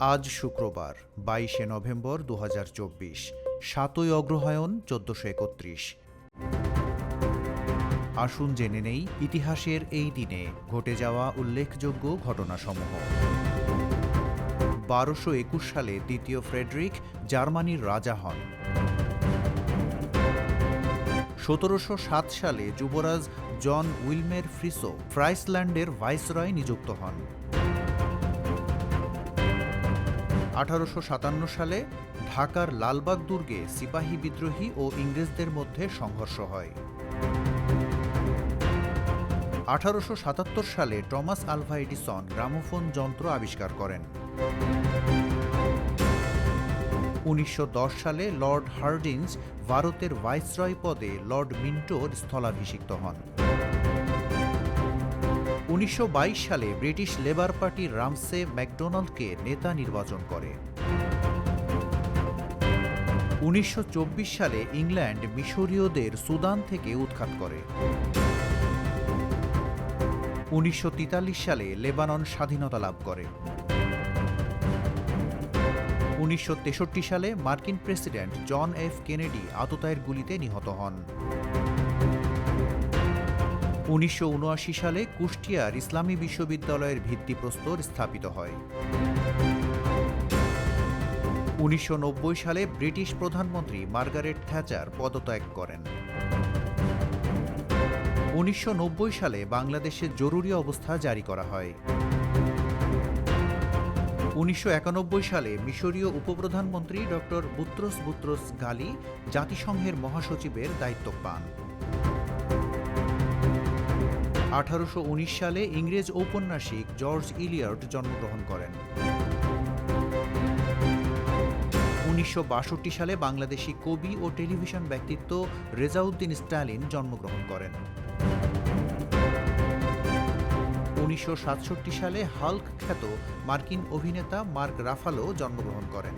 আজ শুক্রবার, বাইশে নভেম্বর দু হাজার চব্বিশ, সাতই অগ্রহায়ণ চোদ্দশো একত্রিশ। আসুন জেনে নেই ইতিহাসের এই দিনে ঘটে যাওয়া উল্লেখযোগ্য ঘটনাসমূহ। বারোশো একুশ সালে দ্বিতীয় ফ্রেডরিক জার্মানির রাজা হন। সতেরোশো সাত সালে যুবরাজ জন উইলমের ফ্রিসো ফ্রাইসল্যান্ডের ভাইসরয় নিযুক্ত হন। আঠারোশো সাতান্ন সালে ঢাকার লালবাগ দুর্গে সিপাহী বিদ্রোহী ও ইংরেজদের মধ্যে সংঘর্ষ হয়। আঠারোশো সাতাত্তর সালে টমাস আলভা এডিসন গ্রামোফোন যন্ত্র আবিষ্কার করেন। উনিশশো দশ সালে লর্ড হার্ডিঞ্জ ভারতের ভাইসরয় পদে লর্ড মিন্টোর স্থলাভিষিক্ত হন। উনিশশো বাইশ সালে ব্রিটিশ লেবার পার্টি রামসে ম্যাকডোনাল্ডকে নেতা নির্বাচন করে। উনিশশো চব্বিশ সালে ইংল্যান্ড মিশরীয়দের সুদান থেকে উৎখাত করে। উনিশশো তেতাল্লিশ সালে লেবানন স্বাধীনতা লাভ করে। উনিশশো তেষট্টি সালে মার্কিন প্রেসিডেন্ট জন এফ কেনেডি আততায়ের গুলিতে নিহত হন। উনিশশো উনআশি সালে কুষ্টিয়ার ইসলামী বিশ্ববিদ্যালয়ের ভিত্তিপ্রস্তর স্থাপিত হয়। উনিশশো নব্বই সালে ব্রিটিশ প্রধানমন্ত্রী মার্গারেট থ্যাচার পদত্যাগ করেন। উনিশশো নব্বই সালে বাংলাদেশে জরুরি অবস্থা জারি করা হয়। উনিশশো একানব্বই সালে মিশরীয় উপপ্রধানমন্ত্রী ডক্টর বুত্রস বুত্রস গালি জাতিসংঘের মহাসচিবের দায়িত্ব পান। আঠারোশো উনিশ সালে ইংরেজ ঔপন্যাসিক জর্জ ইলিয়ট জন্মগ্রহণ করেন। উনিশশো বাষট্টি সালে বাংলাদেশি কবি ও টেলিভিশন ব্যক্তিত্ব রেজাউদ্দিন স্ট্যালিন জন্মগ্রহণ করেন। উনিশশো সাতষট্টি সালে হাল্ক খ্যাত মার্কিন অভিনেতা মার্ক রাফালো জন্মগ্রহণ করেন।